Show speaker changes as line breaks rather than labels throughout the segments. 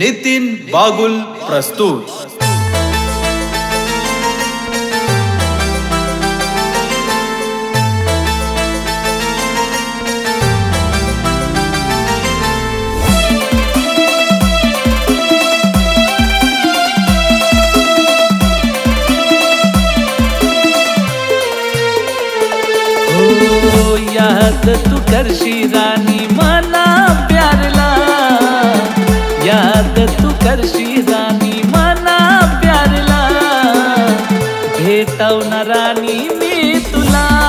नितीन बागुल प्रस्तुत.
हो, तू करशी राणी मा हरशी जाणी मना प्यारला. भेटवणार मी तुला.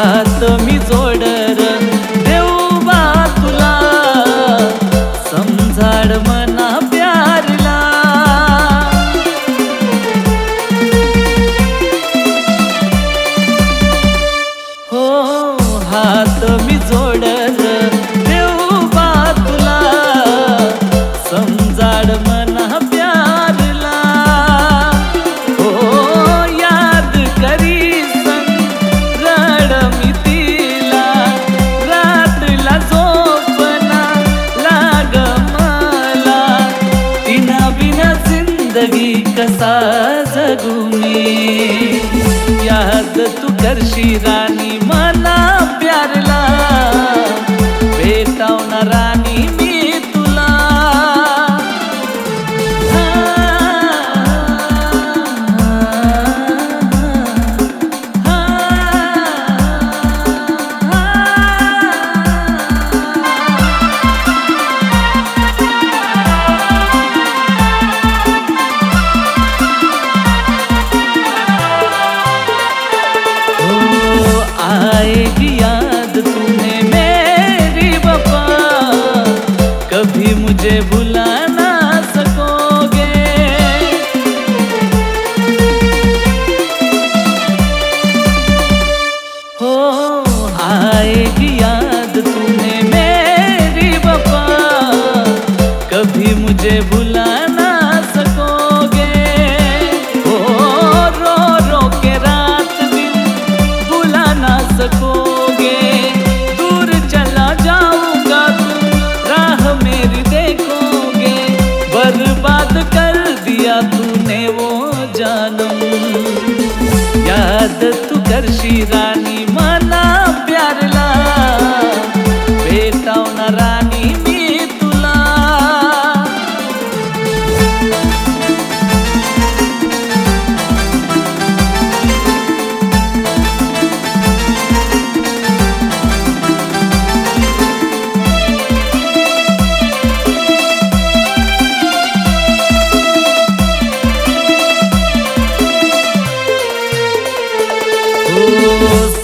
हात मी जोड कसा जगू मी? यात तू करशी राणी मा तू करशी राणी मला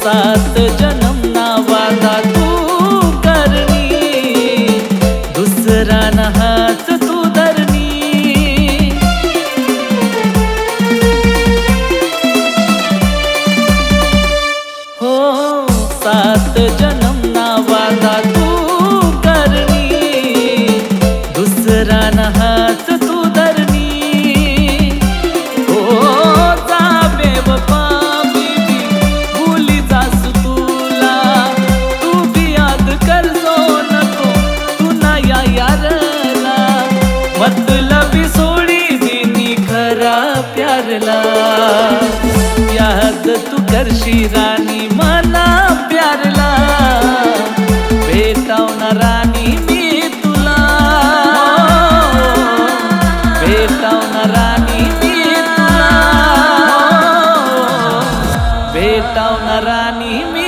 सात जन्म नावाचा तू करणी. दुसरा हाथ तू धरणी. हो सात जन्म नावाचा प्यारला. याद तू करशी राणी मला प्यारला. भेटावना राणी मी तुला. भेटावना राणी मी तुला. भेटावना राणी मी